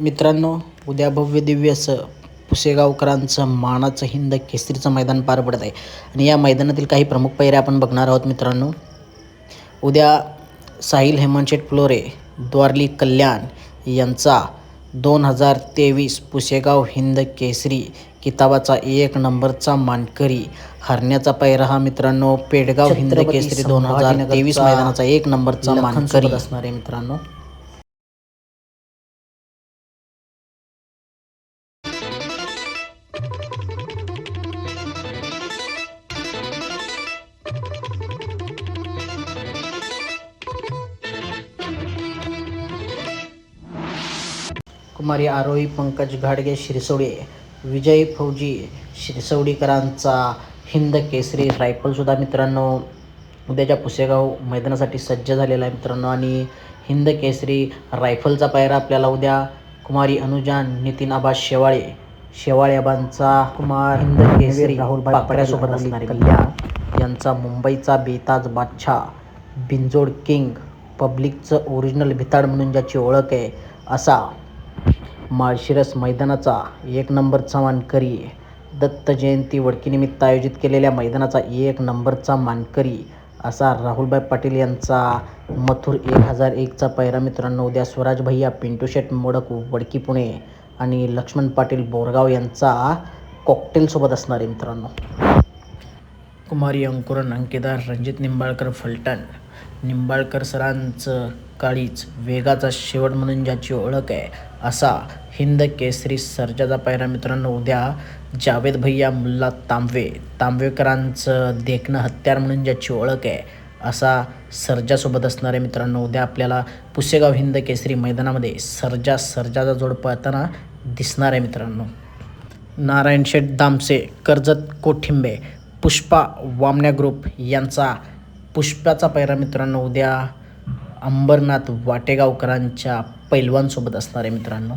मित्रांनो उद्या भव्य दिव्य असं पुसेगावकरांचं मानाचं हिंद केसरीचं मैदान पार पडत आहे. आणि या मैदानातील काही प्रमुख पैऱ्या आपण बघणार आहोत मित्रांनो. उद्या साहिल हेमंतशेठ फ्लोरे द्वारली कल्याण यांचा दोन हजार तेवीस पुसेगाव हिंद केसरी किताबाचा एक नंबरचा मानकरी हरण्याचा पैरा हा मित्रांनो पेडगाव हिंद केसरी दोन हजार तेवीस मैदानाचा एक नंबरचा मानकरी. असणार आहे मित्रांनो. कुमारी आरोही पंकज घाडगे शिरसवडे. विजय फौजी शिरसवडीकरांचा हिंद केसरी रायफलसुद्धा मित्रांनो उद्याच्या पुसेगाव मैदानासाठी सज्ज झालेला आहे मित्रांनो. आणि हिंद केसरी रायफलचा पायरा आपल्याला उद्या कुमारी अनुजा नितीन आबा शेवाळे शेवाळेबांचा कुमार हिंद केसरी राहुल पाकड्यासोबत असणारे कल्याण यांचा मुंबईचा बेताज बादशाह बिंजोड किंग पब्लिकचं ओरिजिनल भिताड म्हणून ज्याची ओळख आहे असा माळशिरस मैदानाचा एक नंबरचा मानकरी दत्त जयंती वडकीनिमित्त आयोजित केलेल्या मैदानाचा एक नंबरचा मानकरी असा राहुलभाई पाटील यांचा मथुर एक हजार एकचा पैरा मित्रांनो उद्या स्वराज भैया पिंटू शेट मोडक वडकी पुणे. आणि लक्ष्मण पाटील बोरगाव यांचा कॉकटेलसोबत असणार आहे मित्रांनो. कुमारी अंकुरन अंकेदार रणजित निंबाळकर फलटण. निंबाळकर सरांचं काळीच वेगाचा शेवट म्हणून ज्याची ओळख आहे असा हिंद केसरी सर्जाचा पायरा मित्रांनो. उद्या जावेद भैया मुल्ला तांबवे तांबवेकरांचं देखणं हत्यार म्हणून ज्याची ओळख आहे असा सर्जासोबत असणाऱ्या मित्रांनो उद्या आपल्याला पुसेगाव हिंद केसरी मैदानामध्ये सर्जा सर्जाचा जोड पळताना दिसणार आहे मित्रांनो. नारायण शेठ दामसे कर्जत कोठिंबे पुष्पा वामण्या ग्रुप यांचा पुष्पाचा पैरा मित्रांनो उद्या अंबरनाथ वाटेगावकरांच्या पैलवानसोबत असणार आहे मित्रांनो.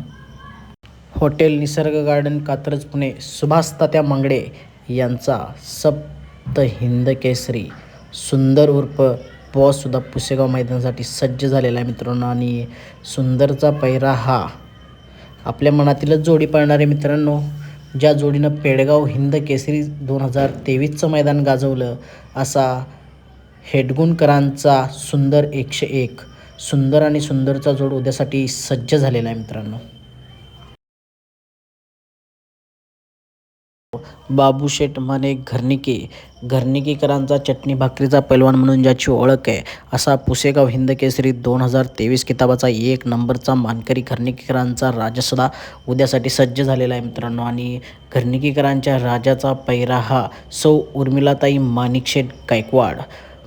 हॉटेल निसर्ग गार्डन कात्रज पुणे सुभाष तात्या मंगडे यांचा सप्त हिंद केसरी सुंदर उर्फ बॉससुद्धा पुसेगाव मैदानासाठी सज्ज झालेला आहे मित्रांनो. आणि सुंदरचा पैरा हा आपल्या मनातीलच जोडी पाळणारे मित्रांनो ज्या जोडीनं पेडगाव हिंद केसरी दोन हजार तेवीसचं मैदान गाजवलं असा हेडगुणकरांचा सुंदर एकशे एक सुंदर आणि सुंदरचा जोड उद्यासाठी सज्ज झालेला आहे मित्रांनो. बाबूशेठ माने घरनिके घरनिकेकरांचा चटणी भाकरीचा पैलवान म्हणून ज्याची ओळख आहे असा पुसेगाव हिंद केसरी दोन हजार तेवीस किताबाचा एक नंबरचा मानकरी घरनिकेकरांचा राजासुद्धा उद्यासाठी सज्ज झालेला आहे मित्रांनो. आणि घरनिकेकरांच्या राजाचा पैरा हा सौ उर्मिलाताई माणिकशेठ गायकवाड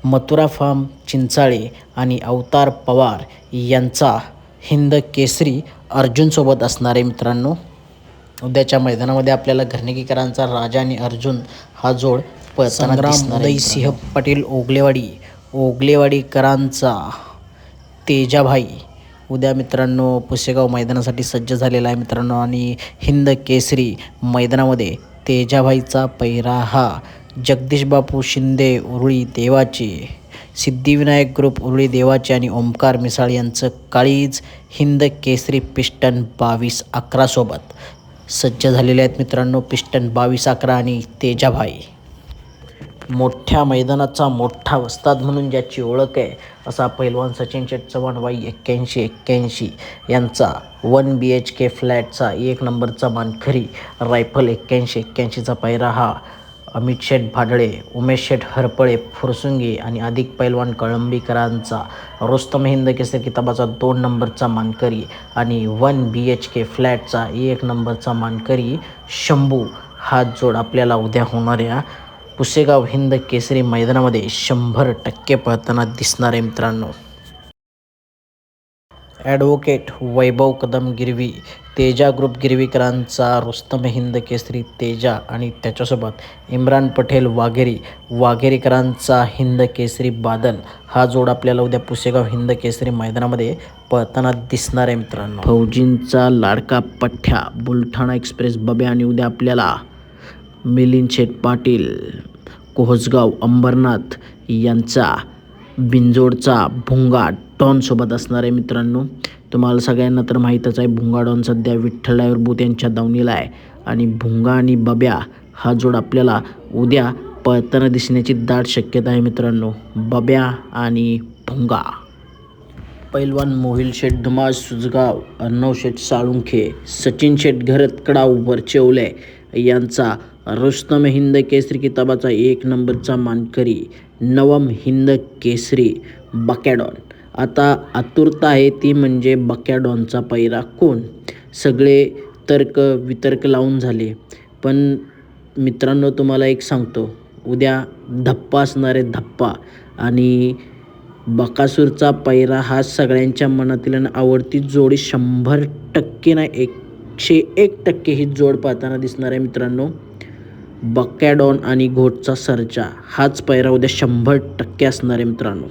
मथुरा फार्म चिंचाळे आणि अवतार पवार यांचा हिंद केसरी अर्जुनसोबत असणारे मित्रांनो. उद्याच्या मैदानामध्ये आपल्याला घरनिकीकरांचा राजा आणि अर्जुन हा जोड पळताना सिंह पाटील ओगलेवाडी ओगलेवाडीकरांचा तेजाभाई उद्या मित्रांनो पुसेगाव मैदानासाठी सज्ज झालेला आहे मित्रांनो. आणि हिंद केसरी मैदानामध्ये तेजाभाईचा पैरा हा. जगदीश बापू शिंदे उरुळी देवाचे. सिद्धिविनायक ग्रुप उरुळी देवाचे आणि ओमकार मिसाळ यांचं काळीज हिंद केसरी पिस्टन बावीस अकरासोबत सज्ज झालेले आहेत मित्रांनो पिस्टन बावीस अकरा आणि तेजाभाई. मोठ्या मैदानाचा मोठा वस्ताद म्हणून ज्याची ओळख आहे असा पैलवान सचिन शेट चव्हाण वाई एक्क्याऐंशी एक्क्याऐंशी यांचा वन बी एच के फ्लॅटचा एक नंबरचा मानखरी रायफल एक्क्याऐंशी एक्क्याऐंशीचा पायरा हा अमित शेठ भाडळे उमेश शेठ हरपळे फुरसुंगी आणि अधिक पैलवान कळंबीकरांचा रोस्तम हिंद केसर किताबाचा दोन नंबरचा मानकरी आणि वन बी एच के फ्लॅटचा एक नंबरचा मानकरी शंभू. हा जोड आपल्याला उद्या होणाऱ्या पुसेगाव हिंद केसरी मैदानामध्ये शंभर टक्के पळताना दिसणार आहे मित्रांनो. ॲडव्होकेट वैभव कदम गिरवी तेजा ग्रुप गिरवीकरांचा रुस्तम हिंद केसरी तेजा आणि त्याच्यासोबत इम्रान पटेल वाघेरी वाघेरीकरांचा हिंद केसरी बादल. हा जोड आपल्याला उद्या पुसेगाव हिंद केसरी मैदानामध्ये पळताना दिसणार आहे मित्रांनो. फौजींचा लाडका पठ्ठ्या बुलढाणा एक्सप्रेस बबे आणि उद्या आपल्याला मिलिंद शेठ पाटील कोहसगाव अंबरनाथ यांचा बिंजोडचा भुंगा डॉनसोबत असणार आहे मित्रांनो. तुम्हाला सगळ्यांना तर माहीतच आहे भुंगा डॉन सध्या विठ्ठल ड्रायव्हर यांच्या दावणीला आहे. आणि भुंगा आणि बब्या हा जोड आपल्याला उद्या पळताना दिसण्याची दाट शक्यता आहे मित्रांनो. बब्या आणि भुंगा. पैलवान मोहिल शेठ धुमाळ सुजगाव अर्णव शेठ साळुंखे सचिन शेठ घरत कडाव वरचेवले यांचा रुस्तम हिंद केसरी किताबाचा एक नंबरचा मानकरी नवम हिंद केसरी बकॅडॉन. आता आतुरता आहे ती म्हणजे बकॅडॉनचा पैरा कोण? सगळे तर्क वितर्क लावून झाले. पण मित्रांनो तुम्हाला एक सांगतो. उद्या धप्पा असणार आहे धप्पा. आणि बकासूरचा पैरा हा सगळ्यांच्या मनातील आणि आवडती जोडी शंभर टक्के ना एकशे एक टक्के ही जोड पाहताना दिसणार आहे मित्रांनो. बकॅडॉन आणि घोटचा सरजा हाच पैरा उद्या शंभर टक्के असणार आहे मित्रांनो.